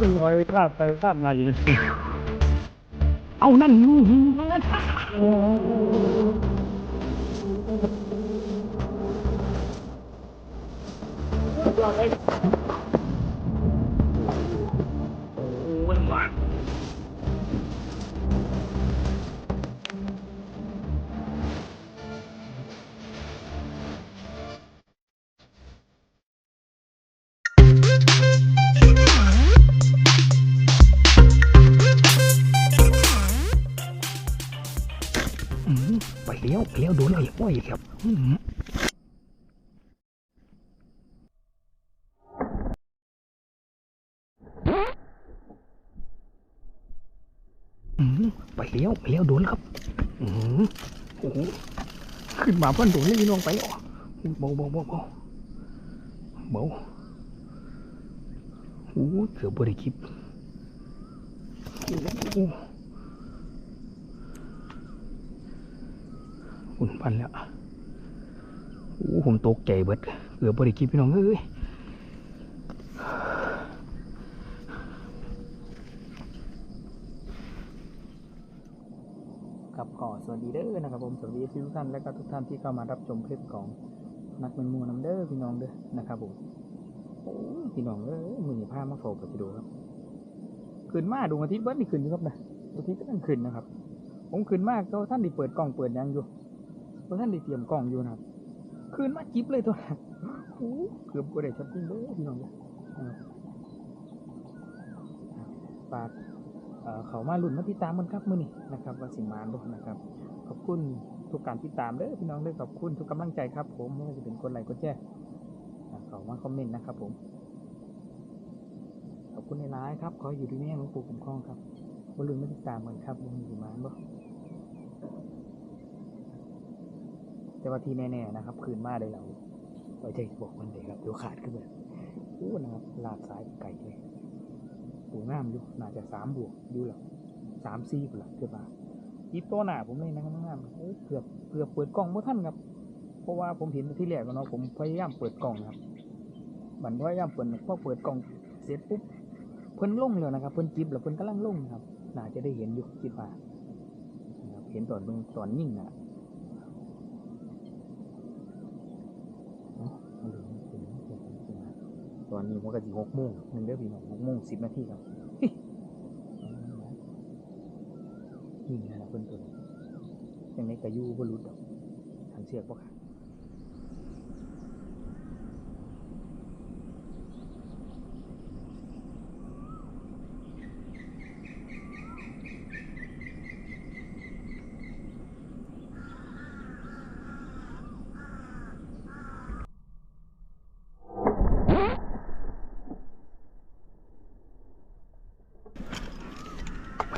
มันก็ลอยข้ามไปข้ามมาอยู่เอานั่นนู่นนั่นโอ้ ไปเลี้ยวไปเลี้ยวโดนเลยโอ้ยครับอืมอืมไปเลี้ยวไปเลี้ยวโดนครับอืมโอ้โหขึ้นมาเพื่อนโดนเลยพี่น้องไปอะเบาเบาเบาเบาเบาโอ้โหเกือบบริคิปโอ้ โหอุ่นพันแล้วโอ้ผมตกใจเบิดเกือบบริกิพี่น้องเอ้ยครับขอสวัสดีเด้อนะครับผมสวัสดีทุกท่านและก็ทุกท่านที่เข้ามารับชมคลิปของนักเป็นมูน้ำเด้อพี่น้องเด้อนะครับผมโอ้พี่น้องเอ้ยมือผ้ามาโฟกับพี่ดูครับขึ้นมาดวงอาทิตย์เบิดนี่ขึ้นอยู่ครับนะดวงอาทิตย์ก็ต้องขึ้นนะครับ ผมขึ้นมากก็ท่านได้เปิดกล้องเปิดยังอยู่ ก็ท่านได้เตรียมกล้องอยู่นะครับขึ้นมาจิ๊บเลยตัวนั้นโอ้เกือบก็ได้ชัดจริงเลยพี่น้องเลยนะครับฝากเอ่อเขามาลุ่นมาติดตามมันครับมือนี่นะครับว่าสิมานบ่นะครับ ขอบคุณทุกการติดตามเด้อพี่น้องเด้อขอบคุณทุกกำลังใจครับ ผมไม่ว่าจะเป็นคนไลค์กดแชร์อ่าเขามาคอมเมนต์นะครับ ผมขอบคุณในไลน์ครับขออยู่ดีแม่หลวงปู่คุ้มครองครับบรุนมาติดตามกันครับวงสิมานบ่ แต่ว่าที่แน่ๆนะครับ คืนมาได้แล้วไว้ใจบอกมันเลยครับเดี๋ยวขาดขึ้นเลยโอ้นะครับลาดซ้ายไก่เลยปูงามอยู่น่าจะสามบวกอยู่หรอสามสี่หรอเกือบมายิบตัวหนาผมเลยนะครับงามเกือบเกือบเปิดกล่องบ่อท่านครับ เพราะว่าผมเห็นที่แรกแล้วเนาะผมพยายามเปิดกล่องครับบันพยายามเปิดพอเปิดกล่องเสร็จปุ๊บเพิ่นลงแล้วนะครับ เพิ่นจิบแล้วเพิ่นกำลังลงนะครับน่าจะได้เห็นอยู่คิดว่าเห็นตอนเบิ่งตอนยิ่งอะ ตอนนี้มันก็สิหกโมงหนึ่งเด้อพี่น้องหกโมงสิบนาทีครับนี่นะเพื่อนตัวยังในกระยูบ่รุดดอกทางเชือกปะค่ะ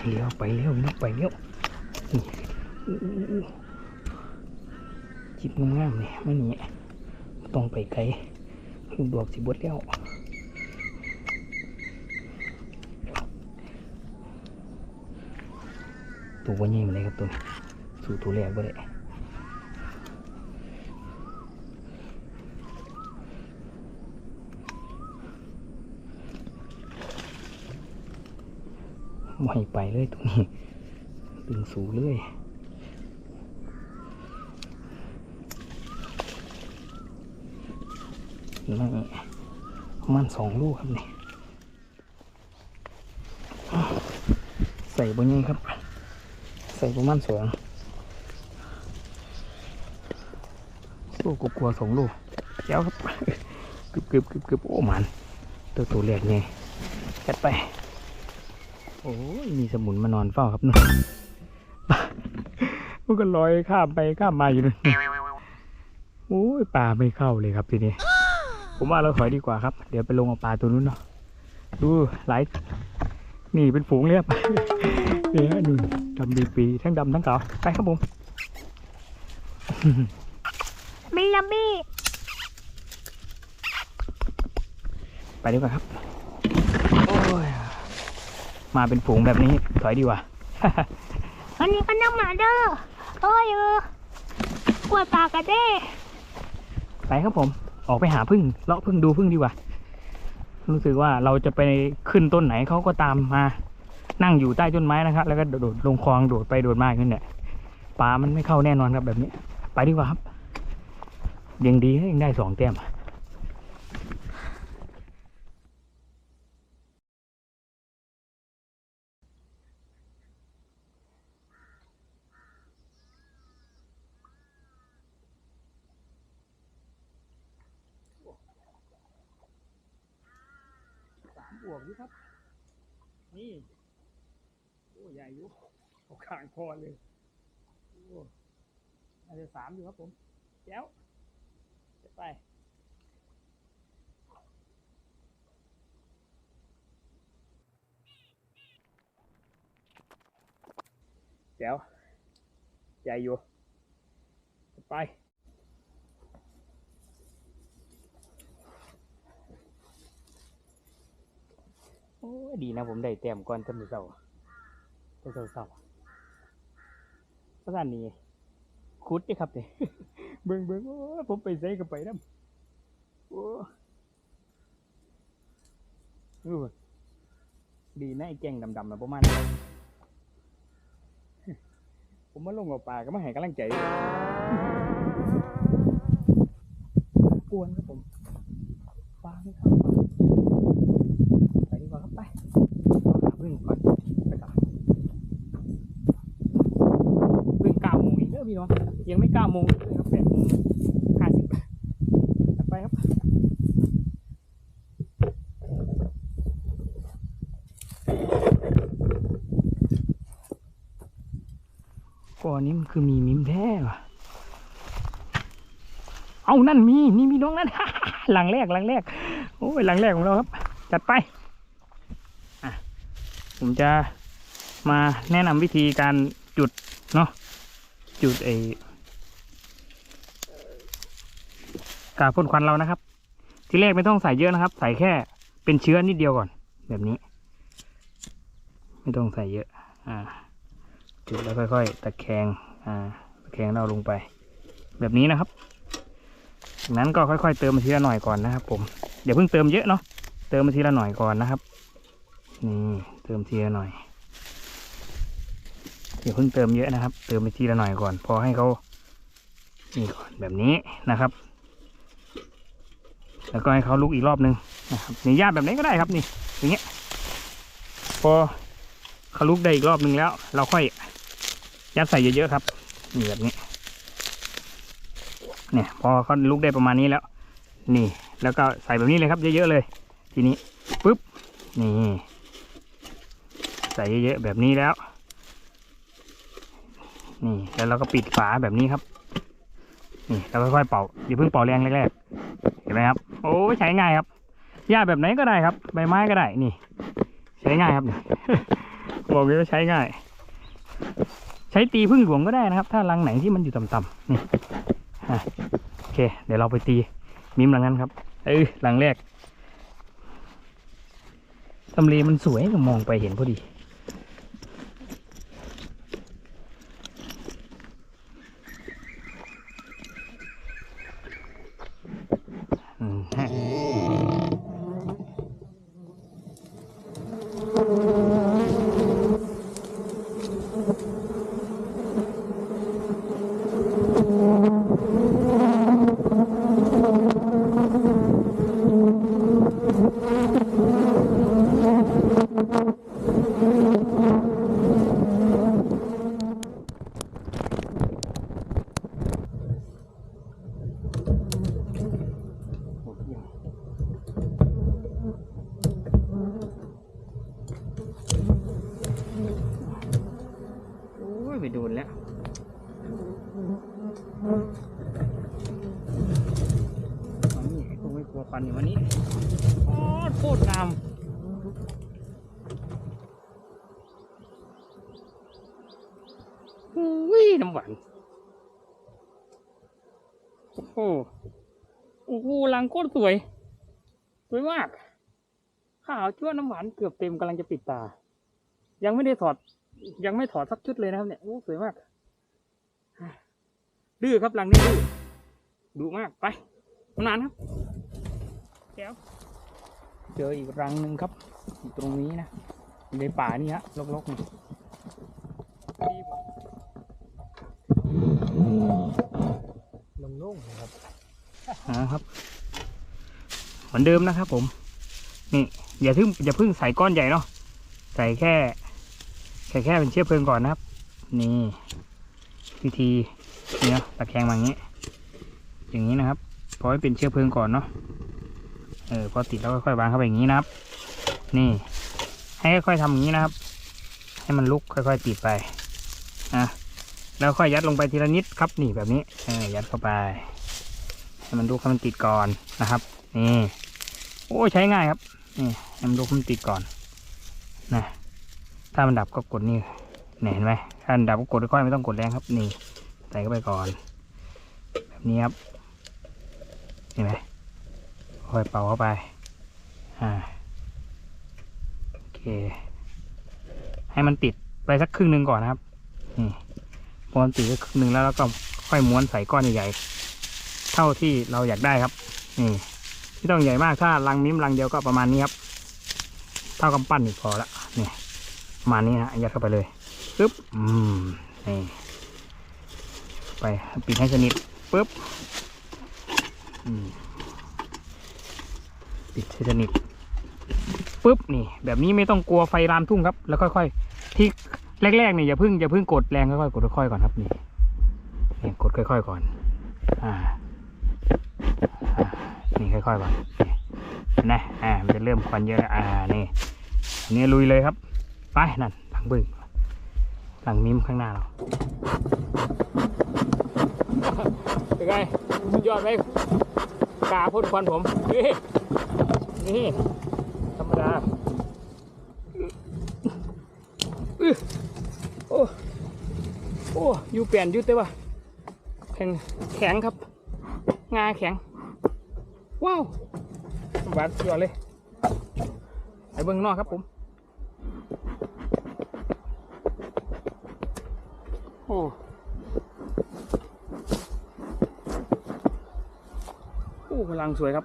เลี้ยวไปเลี้ยวน้องไปเลี้ยวจิบงามๆเนี่ยมันนี่ต้องไปไกลลูกดอกสิบดแล้วตัววันนี้มันเลยครับตัวนี้สู่ตัวแรกก็ได้ ไม่ไปเลยตรงนี้ดึงสูงเลยนี่ประมันสองลูกครับนี่ใส่บนนี้ครับ ใส่ประมาณสองลูกกลัวๆสองลูกเจ้าครับกึบกึบกึบกึบโอ้มันตัวตัวแรกไงจัดไป โอ้ยมีสมุนมานอนเฝ้าครับนุ่นมันก็ลอยข้ามไปข้ามมาอยู่นู่นโอ้ยปลาไม่เข้าเลยครับทีนี้ ผมว่าเราถอยดีกว่าครับ เดี๋ยวไปลงเอาปลาตัวนู้นเนาะดูหลายนี่เป็นฝูงเลยครับเนี่ยดูดำดีปีทั้งดำทั้งขาวไปครับผมมีลัมบี้ไปดีกว่าครับโอ้ย มาเป็นฝูงแบบนี้ถอยดีกว่าวันนี้ก็นั่งมาเด้อโอ้ยเออกวดปากกันเด้ไปครับผม ออกไปหาพึ่งเลาะพึ่งดูพึ่งดีกว่า รู้สึกว่าเราจะไปขึ้นต้นไหนเขาก็ตามมา นั่งอยู่ใต้ต้นไม้นะครับ แล้วก็โดดลงคลองโดดไปโดดมาขึ้นเนี่ยปลามันไม่เข้าแน่นอนครับแบบนี้ ไปดีกว่าครับยังดีนะยังได้สองแต้ม สามบวกอยู่ครับ นี่ โอ้ใหญ่อยู่เอาข้างพอเลยโอ้อาจจะสามอยู่ครับผมแจ้วจะไปแจ้วใหญ่อยู่ไปโอ้ดีนะผมได้แต้มก่อนจะมือเศร้า จะเศร้าเศร้าเพระฉะนี้คุดเด้ครับเนี่ยเบิ่งเบิ่งโอ้ผมไปใส่กับไปน้ำโอ้ดีนะไอ้แกงดำๆนะประมาณนี้ผมมาลงกับปลาก็มาให้กำลังใจกวนครับผมปลาไม่เข้าไปดีกว่าครับไปหาพึ่งก่อนก่อนพึ่งเก้าโมงอีกเด้อ พี่น้องยังไม่เก้าโมงเลยครับแปดโมงห้าสิบไปครับก่อนนี้มันคือมีมิมแท้ว่ะ เอานั่นมีนี่มีน้องนั่น หลังแรกหลังแรก โอ้ยหลังแรกของเราครับ จัดไปอะผมจะมาแนะนำวิธีการจุดเนาะ จุดไอกาพ่นควันเรานะครับ ที่แรกไม่ต้องใส่เยอะนะครับ ใส่แค่เป็นเชื้อนิดเดียวก่อน แบบนี้ ไม่ต้องใส่เยอะ อ่า จุดแล้วค่อยๆตะแคงอ่าตะแคงเราลงไป แบบนี้นะครับจากนั้นก็ค่อยๆเติมมาทีละหน่อยก่อนนะครับ ผมเดี๋ยวเพิ่งเติมเยอะเนาะเติมมาทีละหน่อยก่อนนะครับนี่เติมทีละหน่อย เดี๋ยวเพิ่งเติมเยอะนะครับ เติมไปทีละหน่อยก่อน พอให้เขานี่ก่อนแบบนี้นะครับ แล้วก็ให้เขาลุกอีกรอบนึงนะครับนี่ย่าแบบนี้ก็ได้ครับนี่ อย่างเงี้ย พอเขาลุกได้อีกรอบนึงแล้ว เราค่อยยัดใส่เยอะๆครับนี่แบบนี้ เนี่ย พอเขาลุกได้ประมาณนี้แล้ว นี่ แล้วก็ใส่แบบนี้เลยครับเยอะๆเลย ทีนี้ปุ๊บนี่ ใส่เยอะๆแบบนี้แล้ว นี่แล้วเราก็ปิดฝาแบบนี้ครับ นี่แล้วค่อยๆเป่าอย่าเพิ่งเป่าแรงแรกๆเห็นไหมครับ โอ้ยใช้ง่ายครับหญ้าแบบไหนก็ได้ครับ ใบไม้ก็ได้นี่ ใช้ง่ายครับบอกเลยว่าใช้ง่าย ใช้ตีพึ่งหลวงก็ได้นะครับ ถ้ารังไหนที่มันอยู่ต่ำๆนี่อะโอเค เดี๋ยวเราไปตีมิมหลังนั้นครับเออหลังแรกทำเลมันสวยก็มองไปเห็นพอดี อืมฮะโอ้ยไปโดนแล้ว อันนี้คงไม่กลัวควันอยู่วันนี้โอ้โคตรงามอุ้ย น้ำหวานโอ้โหโอ้โหลังโคตรสวย สวยมากขาวชั่วน้ำหวานเกือบเต็มกำลังจะปิดตา ยังไม่ได้ถอด ยังไม่ถอดสักชุดเลยนะครับ เนี่ยโอ้สวยมากดื้อครับหลังนี้ดื้อดุมากไปนานครับแก้วเจออีกรังหนึ่งครับ ตรงนี้นะในป่านี่ฮะลกๆนี่โล่งๆนะครับ นะครับเหมือนเดิมนะครับ ผม นี่อย่าพึ่งอย่าพึ่งใส่ก้อนใหญ่เนาะใส่แค่แค่แค่เป็นเชื้อเพลิงก่อนนะครับ นี่วิธีเนี่ยตะแคงมาอย่างนี้ อย่างนี้นะครับพอให้เป็นเชื้อเพลิงก่อนเนาะเออพอติดแล้วค่อยๆวางเข้าไปอย่างนี้นะครับ นี่ ให้ค่อยๆทำอย่างนี้นะครับ ให้มันลุกค่อย ๆ ติดไปนะแล้วค่อยยัดลงไปทีละนิดครับนี่แบบนี้เออยัดเข้าไป ให้มันลุกให้มันติดก่อนนะครับนี่โอ้ใช้ง่ายครับนี่ให้มันลุกให้มันติดก่อนนะถ้ามันดับก็กดนี่เนี่ยเห็นไหมถ้ามันดับก็กดค่อยไม่ต้องกดแรงครับ นี่ใส่เข้าไปก่อน แบบนี้ครับเห็นไหมค่อยเป่าเข้าไปอ่าโอเค ให้มันติดไปสักครึ่งหนึ่งก่อนนะครับนี่พอมันติดสักครึ่งหนึ่งแล้วเราก็ค่อยม้วนใส่ก้อนใหญ่ เท่าที่เราอยากได้ครับ นี่ไม่ต้องใหญ่มากถ้ารังมิ้มรังเดียวก็ประมาณนี้ครับ เท่ากำปั้นนี่พอละนี่ประมาณนี้นะยัดเข้าไปเลยปึ๊บอืมนี่ไปปิดให้สนิทปึ๊บปิดให้สนิทปุ๊บนี่ แบบนี้ไม่ต้องกลัวไฟรามทุ่งครับ แล้วค่อยๆที่แรกๆเนี่ยอย่าเพิ่งอย่าเพิ่งกดแรงค่อยๆกดค่อยๆก่อนครับนี่กดค่อย ๆ ก่อน อ่า นี่ค่อยๆก่อนนี่นะอ่ามันจะเริ่มควันเยอะแล้วอ่านี่อันนี้ลุยเลยครับ ไปนั่นหลังบึ้งหลังมิมข้างหน้าเราเป็นไงสุดยอดไหมกาพ่นควันผม นี่ นี่ ธรรมดาอือโอ้โอ้อยู่เปลี่ยนยุดได้ปะแข็งแข็งครับ งาแข็ง ว้าวหวานสุดยอดเลยไปเบิ้งนอกครับผม โอ้โอ้พลังสวยครับ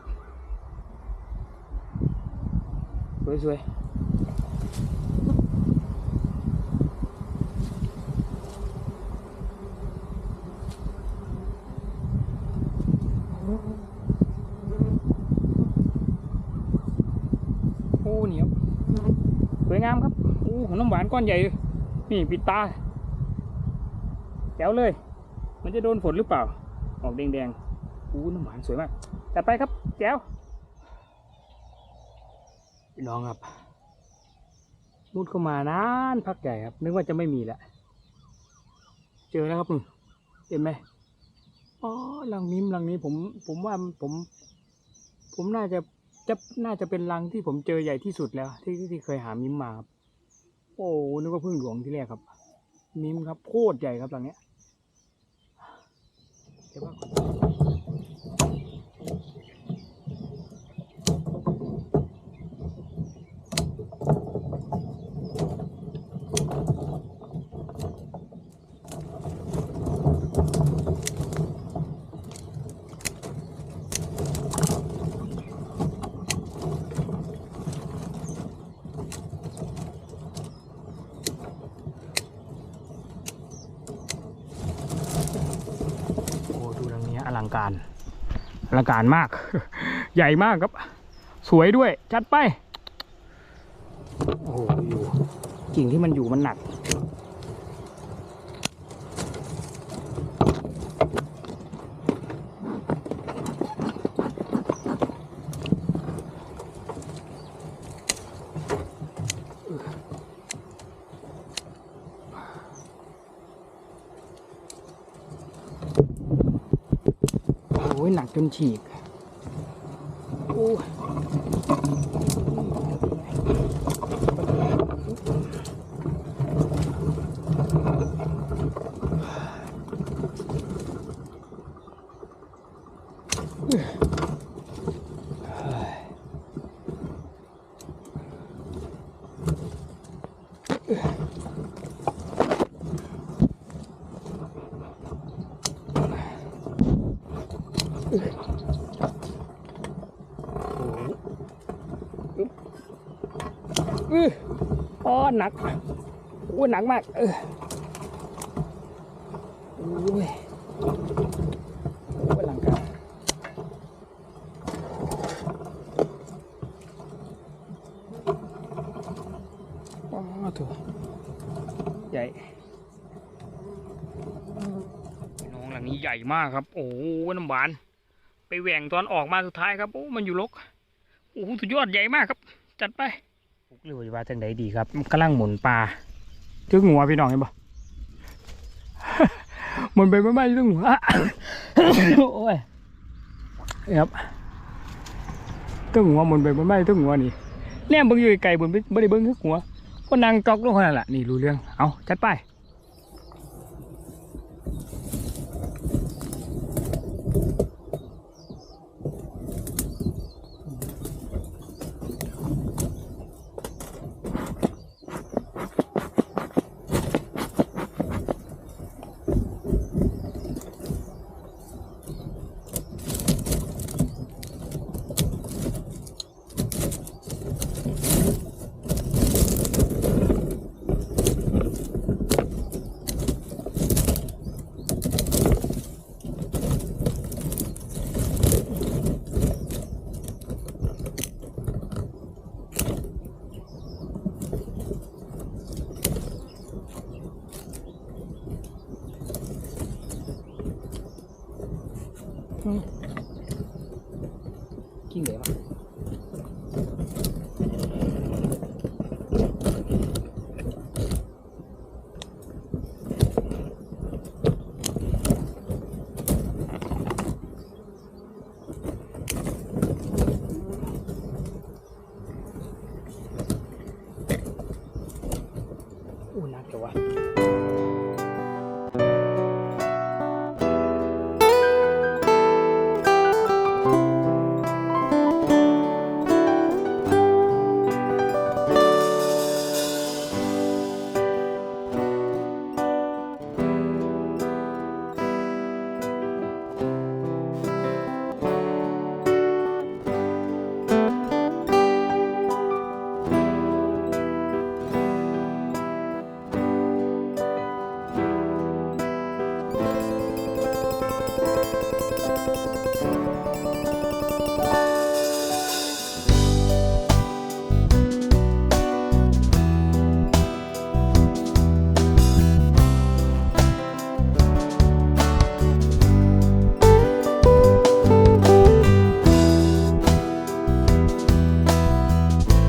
สวยสวยโอ้เหนียวสวยงามครับโอ้น้ำหวาน ก้อนใหญ่ นี่ปิดตาแจ๋วเลย มันจะโดนฝนหรือเปล่า ออกแดงๆอู้น้ำหวานสวยมากจัดไปครับแจ๋วน้องครับมุดเข้ามานานพักใหญ่ครับ นึกว่าจะไม่มีแล้วเจอแล้วครับนี่เห็นไหมอ๋อรังมิมรังนี้ผม ผมว่าผม ผมน่าจะจะน่าจะเป็นรังที่ผมเจอใหญ่ที่สุดแล้ว ที่ที่เคยหามิมมาครับ โอ้นึกว่าพึ่งหลวงที่แรกครับ มิมครับโคตรใหญ่ครับรังเนี้ยเดี๋ยวว่า โอ้ดูทางนี้อลัง การอลังการมาก ใหญ่มากครับ สวยด้วย จัดไป โอ้โหอยู่กิ่งที่มันอยู่มันหนัก โอ้ยหนักจนฉีกโอ้ยโอ้โหอึ๊บ หนักโอ้หนักมาก เออโอ้ยอ้ยหลังกายอ๋อถูกใหญ่น้องหลังนี้ใหญ่มากครับ โอ้โหน้ำหวาน ไปแหว่งตอนออกมาสุดท้ายครับ โอ้ มันอยู่ลก โอ้ สุดยอดใหญ่มากครับ จัดไป หรือว่าจังไดดีครับกำลังหมุนปลาถึงหัวพี่น้องเห็นปะหมุนไปไม่ไม่ถึงหัวโอ้ยครับถึงหัวหมุนไปไม่ไม่ถึงหัวนี่แนมเบิ้งอยู่ไกลบนไม่ได้เบิ้งถึงหัวก็นั่งจอกลงขนาดนั้นละนี่รู้เรื่องเอาจัดไป